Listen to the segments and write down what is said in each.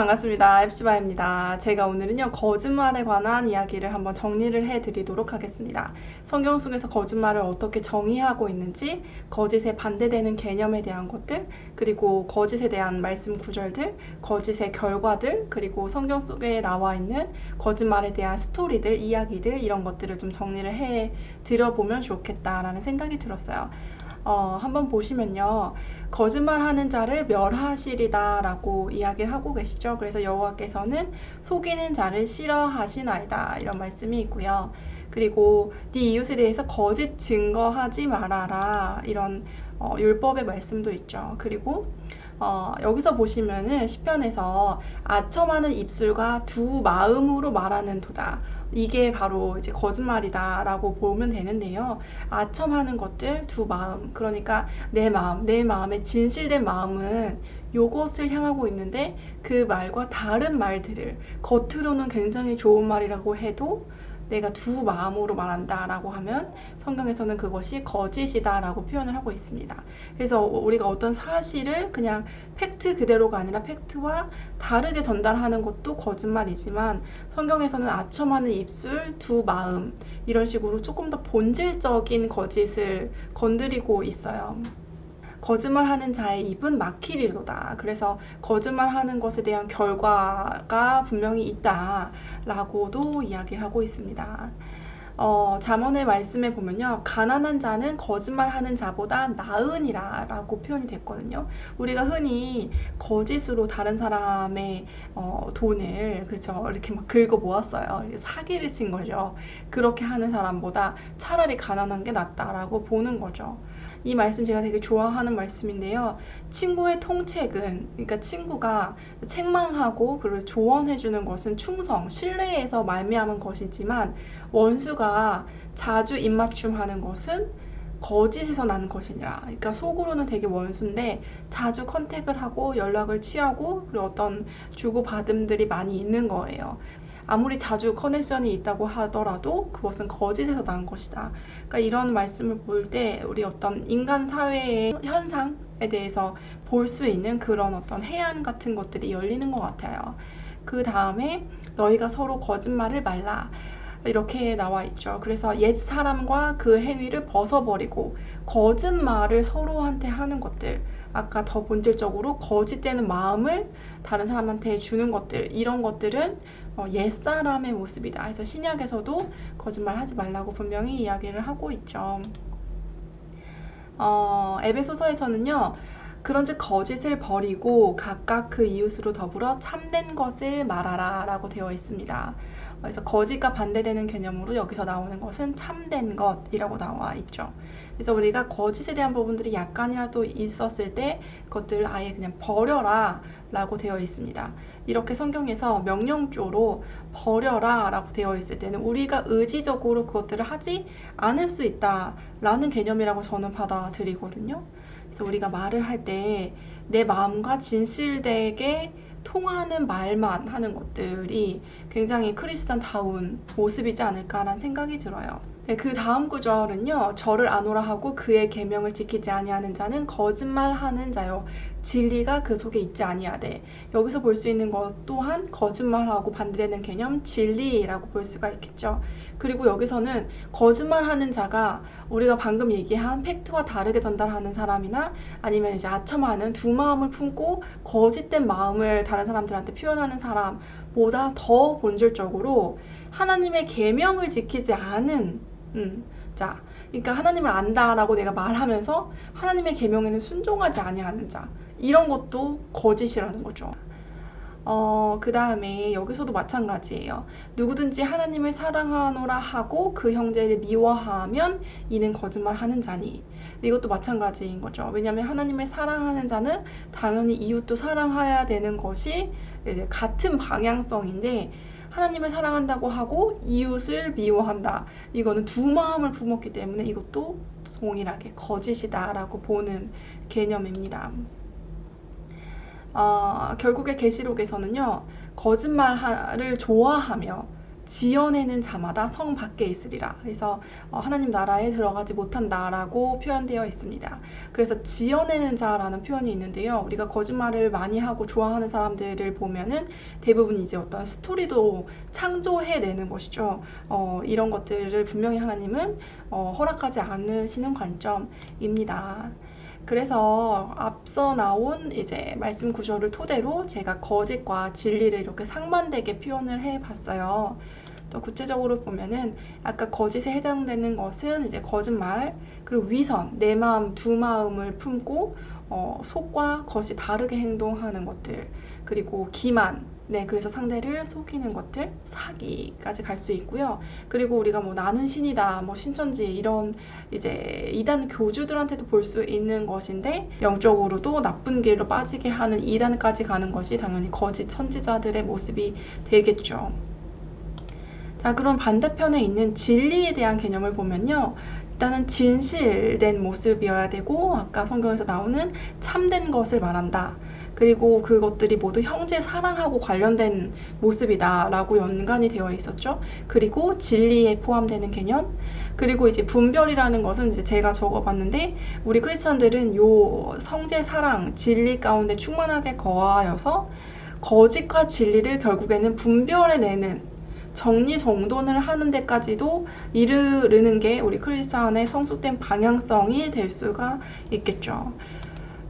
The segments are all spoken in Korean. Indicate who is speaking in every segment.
Speaker 1: 반갑습니다. 앱시바입니다. 제가 오늘은요, 거짓말에 관한 이야기를 한번 정리를 해 드리도록 하겠습니다. 성경 속에서 거짓말을 어떻게 정의하고 있는지, 거짓에 반대되는 개념에 대한 것들, 그리고 거짓에 대한 말씀 구절들, 거짓의 결과들, 그리고 성경 속에 나와 있는 거짓말에 대한 스토리들, 이야기들, 이런 것들을 좀 정리를 해 드려보면 좋겠다라는 생각이 들었어요. 어, 한번 보시면요. 거짓말하는 자를 멸하시리다라고 이야기를 하고 계시죠. 그래서 여호와께서는 속이는 자를 싫어하시나이다 이런 말씀이 있고요. 그리고 네 이웃에 대해서 거짓 증거하지 말아라 이런 어, 율법의 말씀도 있죠. 그리고 어, 여기서 보시면은 시편에서 아첨하는 입술과 두 마음으로 말하는 도다. 이게 바로 이제 거짓말이다라고 보면 되는데요. 아첨하는 것들 두 마음. 그러니까 내 마음, 내 마음의 진실된 마음은 요것을 향하고 있는데 그 말과 다른 말들을 겉으로는 굉장히 좋은 말이라고 해도 내가 두 마음으로 말한다라고 하면 성경에서는 그것이 거짓이다라고 표현을 하고 있습니다. 그래서 우리가 어떤 사실을 그냥 팩트 그대로가 아니라 팩트와 다르게 전달하는 것도 거짓말이지만 성경에서는 아첨하는 입술, 두 마음 이런 식으로 조금 더 본질적인 거짓을 건드리고 있어요. 거짓말하는 자의 입은 막히리로다. 그래서 거짓말하는 것에 대한 결과가 분명히 있다라고도 이야기를 하고 있습니다. 어, 잠언의 말씀에 보면요. 가난한 자는 거짓말하는 자보다 나으니라 라고 표현이 됐거든요. 우리가 흔히 거짓으로 다른 사람의 어, 돈을 그죠 이렇게 막 긁어 모았어요. 사기를 친 거죠. 그렇게 하는 사람보다 차라리 가난한 게 낫다라고 보는 거죠. 이 말씀 제가 되게 좋아하는 말씀인데요. 친구의 통책은, 그러니까 친구가 책망하고 그리고 조언해 주는 것은 충성, 신뢰에서 말미암은 것이지만 원수가 자주 입맞춤하는 것은 거짓에서 나는 것이니라. 그러니까 속으로는 되게 원수인데 자주 컨택을 하고 연락을 취하고 그리고 어떤 주고받음들이 많이 있는 거예요. 아무리 자주 커넥션이 있다고 하더라도 그것은 거짓에서 난 것이다. 그러니까 이런 말씀을 볼 때 우리 어떤 인간 사회의 현상에 대해서 볼 수 있는 그런 어떤 해안 같은 것들이 열리는 것 같아요. 그 다음에 너희가 서로 거짓말을 말라. 이렇게 나와 있죠. 그래서 옛 사람과 그 행위를 벗어버리고 거짓말을 서로한테 하는 것들. 아까 더 본질적으로 거짓되는 마음을 다른 사람한테 주는 것들. 이런 것들은 어, 옛사람의 모습이다. 그래서 신약에서도 거짓말 하지 말라고 분명히 이야기를 하고 있죠. 어, 에베소서에서는요. 그런즉 거짓을 버리고 각각 그 이웃으로 더불어 참된 것을 말하라 라고 되어 있습니다. 그래서 거짓과 반대되는 개념으로 여기서 나오는 것은 참된 것이라고 나와 있죠. 그래서 우리가 거짓에 대한 부분들이 약간이라도 있었을 때 그것들을 아예 그냥 버려라 라고 되어 있습니다. 이렇게 성경에서 명령조로 버려라 라고 되어 있을 때는 우리가 의지적으로 그것들을 하지 않을 수 있다 라는 개념이라고 저는 받아들이거든요. 그래서 우리가 말을 할 때 내 마음과 진실되게 통하는 말만 하는 것들이 굉장히 크리스찬다운 모습이지 않을까라는 생각이 들어요. 네, 그 다음 구절은요. 저를 아노라 하고 그의 계명을 지키지 아니하는 자는 거짓말하는 자요. 진리가 그 속에 있지 아니하되 여기서 볼 수 있는 것 또한 거짓말하고 반대되는 개념 진리라고 볼 수가 있겠죠. 그리고 여기서는 거짓말하는 자가 우리가 방금 얘기한 팩트와 다르게 전달하는 사람이나 아니면 이제 아첨하는 두 마음을 품고 거짓된 마음을 다른 사람들한테 표현하는 사람보다 더 본질적으로 하나님의 계명을 지키지 않은 음, 자, 그러니까 하나님을 안다라고 내가 말하면서 하나님의 계명에는 순종하지 아니하는 자 이런 것도 거짓이라는 거죠. 어, 그 다음에 여기서도 마찬가지예요. 누구든지 하나님을 사랑하노라 하고 그 형제를 미워하면 이는 거짓말 하는 자니. 이것도 마찬가지인 거죠. 왜냐하면 하나님을 사랑하는 자는 당연히 이웃도 사랑해야 되는 것이 같은 방향성인데 하나님을 사랑한다고 하고 이웃을 미워한다. 이거는 두 마음을 품었기 때문에 이것도 동일하게 거짓이다라고 보는 개념입니다. 어, 결국에 계시록에서는요 거짓말을 좋아하며 지어내는 자마다 성 밖에 있으리라. 그래서 어, 하나님 나라에 들어가지 못한다라고 표현되어 있습니다. 그래서 지어내는 자라는 표현이 있는데요. 우리가 거짓말을 많이 하고 좋아하는 사람들을 보면은 대부분 이제 어떤 스토리도 창조해내는 것이죠. 어, 이런 것들을 분명히 하나님은 어, 허락하지 않으시는 관점입니다. 그래서 앞서 나온 이제 말씀 구조를 토대로 제가 거짓과 진리를 이렇게 상반되게 표현을 해 봤어요. 또 구체적으로 보면은 아까 거짓에 해당되는 것은 이제 거짓말 그리고 위선 내 마음 두 마음을 품고 어, 속과 겉이 다르게 행동하는 것들 그리고 기만 네, 그래서 상대를 속이는 것들, 사기까지 갈 수 있고요. 그리고 우리가 뭐 나는 신이다, 뭐 신천지 이런 이제 이단 교주들한테도 볼 수 있는 것인데 영적으로도 나쁜 길로 빠지게 하는 이단까지 가는 것이 당연히 거짓 선지자들의 모습이 되겠죠. 자, 그럼 반대편에 있는 진리에 대한 개념을 보면요. 일단은 진실된 모습이어야 되고 아까 성경에서 나오는 참된 것을 말한다. 그리고 그것들이 모두 형제 사랑하고 관련된 모습이다라고 연관이 되어 있었죠. 그리고 진리에 포함되는 개념. 그리고 이제 분별이라는 것은 이제 제가 적어봤는데 우리 크리스천들은 요 성제 사랑, 진리 가운데 충만하게 거하여서 거짓과 진리를 결국에는 분별해내는 정리정돈을 하는 데까지도 이르르는 게 우리 크리스찬의 성숙된 방향성이 될 수가 있겠죠.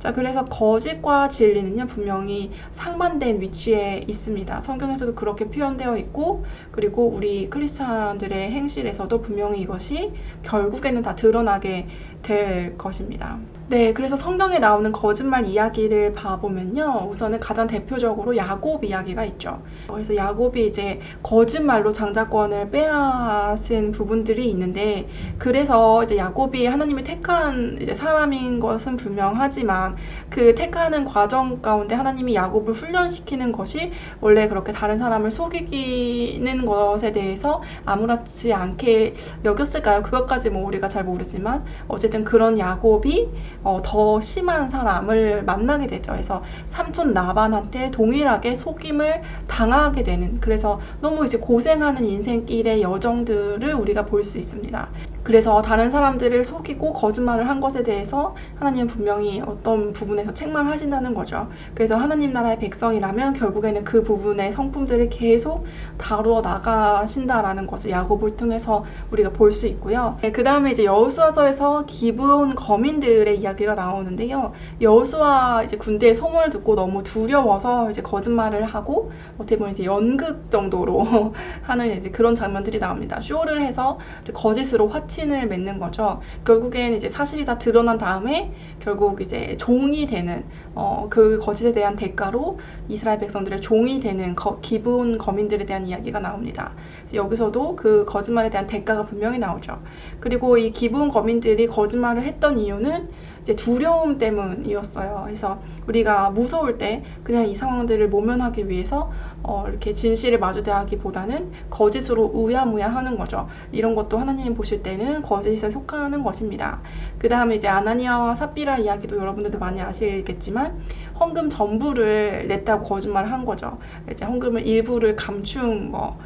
Speaker 1: 자, 그래서 거짓과 진리는요, 분명히 상반된 위치에 있습니다. 성경에서도 그렇게 표현되어 있고, 그리고 우리 크리스찬들의 행실에서도 분명히 이것이 결국에는 다 드러나게 될 것입니다. 네, 그래서 성경에 나오는 거짓말 이야기를 봐보면요. 우선은 가장 대표적으로 야곱 이야기가 있죠. 그래서 야곱이 이제 거짓말로 장자권을 빼앗은 부분들이 있는데, 그래서 이제 야곱이 하나님의 택한 이제 사람인 것은 분명하지만, 그 택하는 과정 가운데 하나님이 야곱을 훈련시키는 것이 원래 그렇게 다른 사람을 속이는 것에 대해서 아무렇지 않게 여겼을까요? 그것까지 뭐 우리가 잘 모르지만, 어쨌든 그런 야곱이 어, 더 심한 사람을 만나게 되죠. 그래서 삼촌 나반한테 동일하게 속임을 당하게 되는 그래서 너무 이제 고생하는 인생길의 여정들을 우리가 볼 수 있습니다. 그래서 다른 사람들을 속이고 거짓말을 한 것에 대해서 하나님은 분명히 어떤 부분에서 책망하신다는 거죠. 그래서 하나님 나라의 백성이라면 결국에는 그 부분의 성품들을 계속 다루어 나가신다라는 것을 야곱을 통해서 우리가 볼 수 있고요. 네, 그 다음에 이제 여호수아서에서 기브온 거민들의 이야기가 나오는데요. 여호수아 이제 군대의 소문을 듣고 너무 두려워서 이제 거짓말을 하고 어떻게 보면 이제 연극 정도로 하는 이제 그런 장면들이 나옵니다. 쇼를 해서 거짓으로 화 확친을 맺는 거죠. 결국엔 이제 사실이 다 드러난 다음에 결국 이제 종이 되는 어, 그 거짓에 대한 대가로 이스라엘 백성들의 종이 되는 거, 기분 거민들에 대한 이야기가 나옵니다. 여기서도 그 거짓말에 대한 대가가 분명히 나오죠. 그리고 이 기분 거민들이 거짓말을 했던 이유는 이제 두려움 때문이었어요. 그래서 우리가 무서울 때 그냥 이 상황들을 모면하기 위해서 어, 이렇게 진실을 마주대하기보다는 거짓으로 우야무야 하는 거죠. 이런 것도 하나님 보실 때는 거짓에 속하는 것입니다. 그 다음에 이제 아나니아와 삽비라 이야기도 여러분들도 많이 아시겠지만 헌금 전부를 냈다고 거짓말을 한 거죠. 이제 헌금을 일부를 감춘 거.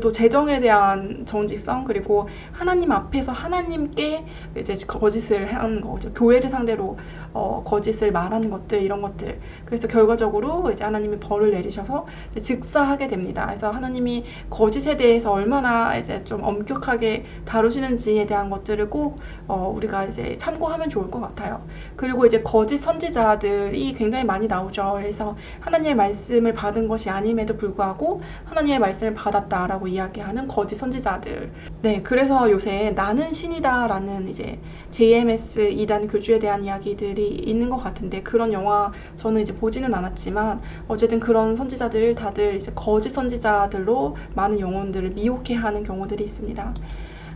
Speaker 1: 또 재정에 대한 정직성 그리고 하나님 앞에서 하나님께 이제 거짓을 한 거죠. 교회를 상대로 어, 거짓을 말하는 것들 이런 것들. 그래서 결과적으로 이제 하나님이 벌을 내리셔서 즉사하게 됩니다. 그래서 하나님이 거짓에 대해서 얼마나 이제 좀 엄격하게 다루시는지에 대한 것들을 꼭 어, 우리가 이제 참고하면 좋을 것 같아요. 그리고 이제 거짓 선지자들이 굉장히 많이 나오죠. 그래서 하나님의 말씀을 받은 것이 아님에도 불구하고 하나님의 말씀을 받았다. 라고 이야기하는 거짓 선지자들. 네, 그래서 요새 나는 신이다라는 이제 JMS 이단 교주에 대한 이야기들이 있는 것 같은데 그런 영화 저는 이제 보지는 않았지만 어쨌든 그런 선지자들 다들 이제 거짓 선지자들로 많은 영혼들을 미혹해 하는 경우들이 있습니다.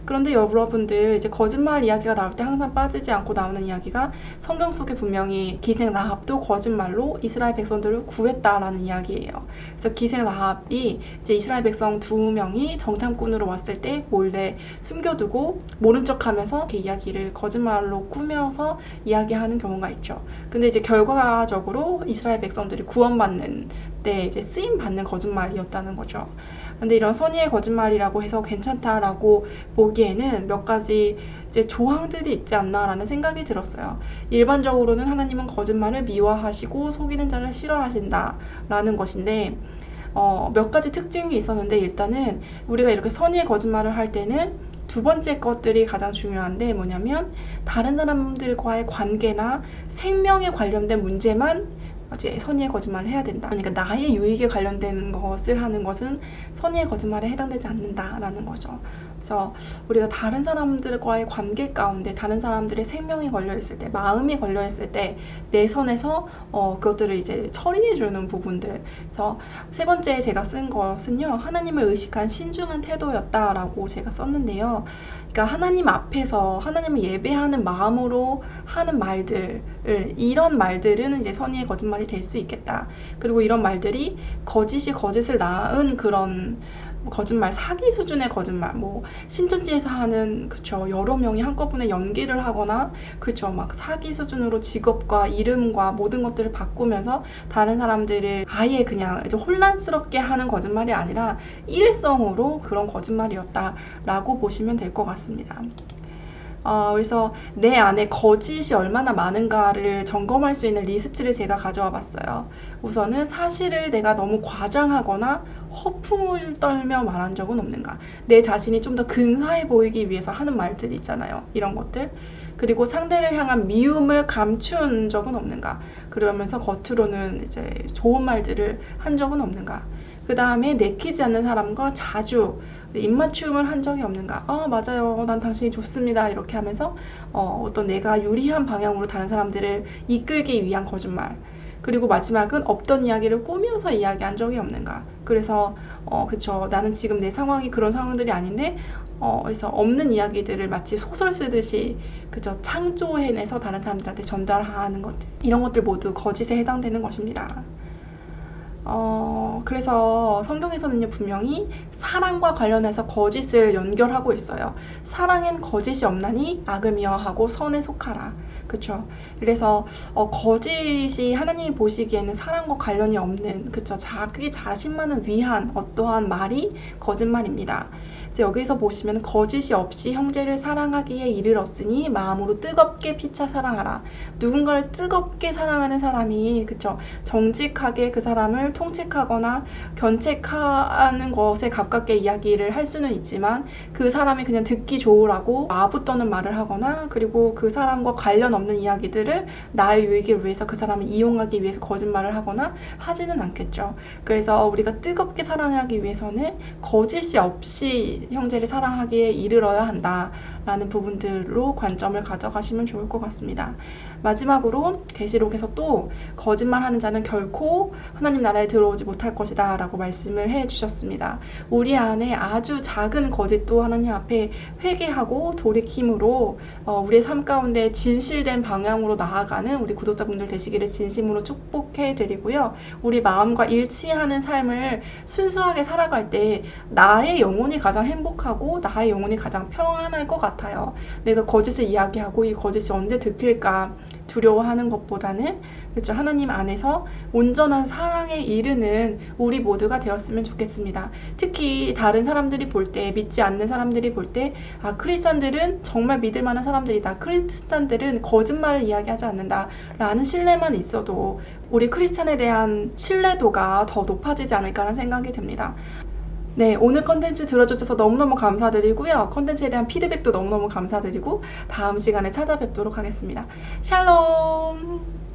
Speaker 1: 그런데 여러분들 이제 거짓말 이야기가 나올 때 항상 빠지지 않고 나오는 이야기가 성경 속에 분명히 기생 라합도 거짓말로 이스라엘 백성들을 구했다라는 이야기예요. 그래서 기생 라합이 이제 이스라엘 백성 두 명이 정탐꾼으로 왔을 때 몰래 숨겨두고 모른 척하면서 그 이야기를 거짓말로 꾸며서 이야기하는 경우가 있죠. 근데 이제 결과적으로 이스라엘 백성들이 구원받는 때 이제 쓰임 받는 거짓말이었다는 거죠. 근데 이런 선의의 거짓말이라고 해서 괜찮다라고 보기에는 몇 가지 이제 조항들이 있지 않나라는 생각이 들었어요. 일반적으로는 하나님은 거짓말을 미워하시고 속이는 자를 싫어하신다라는 것인데 어, 몇 가지 특징이 있었는데 일단은 우리가 이렇게 선의의 거짓말을 할 때는 두 번째 것들이 가장 중요한데 뭐냐면 다른 사람들과의 관계나 생명에 관련된 문제만 이제 선의의 거짓말을 해야 된다. 그러니까 나의 유익에 관련된 것을 하는 것은 선의의 거짓말에 해당되지 않는다라는 거죠. 그래서 우리가 다른 사람들과의 관계 가운데 다른 사람들의 생명이 걸려 있을 때, 마음이 걸려 있을 때 내 선에서 어, 그것들을 이제 처리해 주는 부분들. 그래서 세 번째 제가 쓴 것은요. 하나님을 의식한 신중한 태도였다라고 제가 썼는데요. 그러니까 하나님 앞에서 하나님을 예배하는 마음으로 하는 말들 이런 말들은 이제 선의의 거짓말 이 될 수 있겠다. 그리고 이런 말들이 거짓이 거짓을 낳은 그런 거짓말, 사기 수준의 거짓말, 뭐 신천지에서 하는 그쵸 여러 명이 한꺼번에 연기를 하거나 그쵸 막 사기 수준으로 직업과 이름과 모든 것들을 바꾸면서 다른 사람들을 아예 그냥 이제 혼란스럽게 하는 거짓말이 아니라 일회성으로 그런 거짓말이었다라고 보시면 될 것 같습니다. 어, 그래서 내 안에 거짓이 얼마나 많은가를 점검할 수 있는 리스트를 제가 가져와 봤어요. 우선은 사실을 내가 너무 과장하거나 허풍을 떨며 말한 적은 없는가. 내 자신이 좀 더 근사해 보이기 위해서 하는 말들 있잖아요. 이런 것들. 그리고 상대를 향한 미움을 감춘 적은 없는가. 그러면서 겉으로는 이제 좋은 말들을 한 적은 없는가. 그 다음에 내키지 않는 사람과 자주 입맞춤을 한 적이 없는가? 아, 맞아요. 난 당신이 좋습니다. 이렇게 하면서 어, 어떤 내가 유리한 방향으로 다른 사람들을 이끌기 위한 거짓말. 그리고 마지막은 없던 이야기를 꾸며서 이야기한 적이 없는가. 그래서 어, 그쵸. 나는 지금 내 상황이 그런 상황들이 아닌데 어, 그래서 없는 이야기들을 마치 소설 쓰듯이 그저 창조해내서 다른 사람들한테 전달하는 것들 이런 것들 모두 거짓에 해당되는 것입니다. 어, 그래서 성경에서는요, 분명히 사랑과 관련해서 거짓을 연결하고 있어요. 사랑엔 거짓이 없나니 악을 미워하고 선에 속하라. 그쵸. 그래서, 어, 거짓이 하나님이 보시기에는 사랑과 관련이 없는, 그쵸. 자기 자신만을 위한 어떠한 말이 거짓말입니다. 그래서 여기서 보시면 거짓이 없이 형제를 사랑하기에 이르렀으니 마음으로 뜨겁게 피차 사랑하라. 누군가를 뜨겁게 사랑하는 사람이, 그쵸. 정직하게 그 사람을 통칙하거나 견책하는 것에 가깝게 이야기를 할 수는 있지만 그 사람이 그냥 듣기 좋으라고 아부떠는 말을 하거나 그리고 그 사람과 관련 없는 이야기들을 나의 유익을 위해서 그 사람을 이용하기 위해서 거짓말을 하거나 하지는 않겠죠. 그래서 우리가 뜨겁게 사랑하기 위해서는 거짓이 없이 형제를 사랑하기에 이르러야 한다. 라는 부분들로 관점을 가져가시면 좋을 것 같습니다. 마지막으로 계시록에서 또 거짓말하는 자는 결코 하나님 나라에 들어오지 못할 것이다 라고 말씀을 해 주셨습니다. 우리 안에 아주 작은 거짓도 하나님 앞에 회개하고 돌이킴으로 어, 우리의 삶 가운데 진실된 방향으로 나아가는 우리 구독자분들 되시기를 진심으로 축복해 드리고요. 우리 마음과 일치하는 삶을 순수하게 살아갈 때 나의 영혼이 가장 행복하고 나의 영혼이 가장 평안할 것 같아요. 같아요. 내가 거짓을 이야기하고 이 거짓이 언제 들킬까 두려워하는 것보다는 그렇죠. 하나님 안에서 온전한 사랑에 이르는 우리 모두가 되었으면 좋겠습니다. 특히 다른 사람들이 볼 때, 믿지 않는 사람들이 볼 때, 아, 크리스찬들은 정말 믿을 만한 사람들이다. 크리스찬들은 거짓말을 이야기하지 않는다. 라는 신뢰만 있어도 우리 크리스찬에 대한 신뢰도가 더 높아지지 않을까라는 생각이 듭니다. 네, 오늘 컨텐츠 들어주셔서 너무너무 감사드리고요. 컨텐츠에 대한 피드백도 너무너무 감사드리고 다음 시간에 찾아뵙도록 하겠습니다. 샬롬!